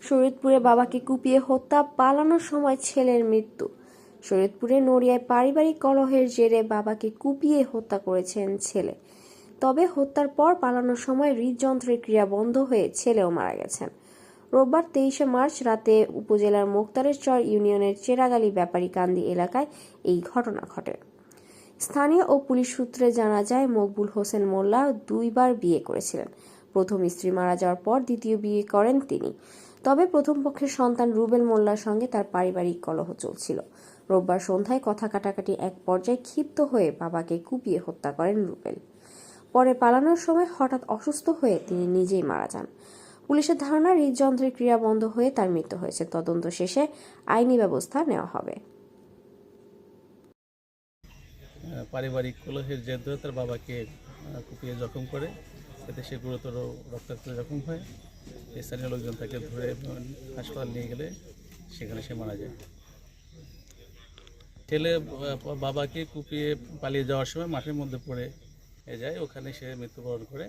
শরীয়তপুরে বাবাকে কুপিয়ে হত্যা, পালানোর সময় ছেলের মৃত্যু। শরীয়তপুরে নড়িয়ায় পারিবারিক কলহের জেরে বাবাকে কুপিয়ে হত্যা করেছেন ছেলে। তবে হত্যার পর পালানোর সময় হৃদযন্ত্রের ক্রিয়া বন্ধ হয়ে ছেলেও মারা গেছেন। রোববার তেইশে মার্চ রাতে উপজেলার মোক্তারেরচর ইউনিয়নের চেরাগালি ব্যাপারীকান্দি এলাকায় এই ঘটনা ঘটে। স্থানীয় ও পুলিশ সূত্রে জানা যায়, মকবুল হোসেন মোল্লা দুইবার বিয়ে করেছিলেন। প্রথম স্ত্রী মারা যাওয়ার পর দ্বিতীয় বিয়ে করেন তিনি। তবে প্রথম পক্ষের সন্তান রুবেল মোল্লার সঙ্গে তার পারিবারিক কলহ চলছিল। রোববার সন্ধ্যায় কথা কাটাকাটি এক পর্যায়ে ক্ষিপ্ত হয়ে বাবাকে কুপিয়ে হত্যা করেন রুবেল। পরে পালানোর সময় হঠাৎ অসুস্থ হয়ে তিনি নিজেই মারা যান। পুলিশের ধারণা, হৃদযন্ত্রের ক্রিয়া বন্ধ হয়ে তার মৃত্যু হয়েছে। তদন্ত শেষে আইনি ব্যবস্থা নেওয়া হবে। পারিবারিক কলহের জের ধরে তার বাবাকে কুপিয়ে জখম করে এতে সে গুরুতর রক্তাক্ত জখম হয়। স্থানীয় লোকজন তাকে ধরে হাসপাতাল নিয়ে গেলে সেখানে সে মারা যায়। ছেলে বাবাকে কুপিয়ে পালিয়ে যাওয়ার সময় মাঠের মধ্যে পড়ে যায়। ওখানে সে মৃত্যুবরণ করে।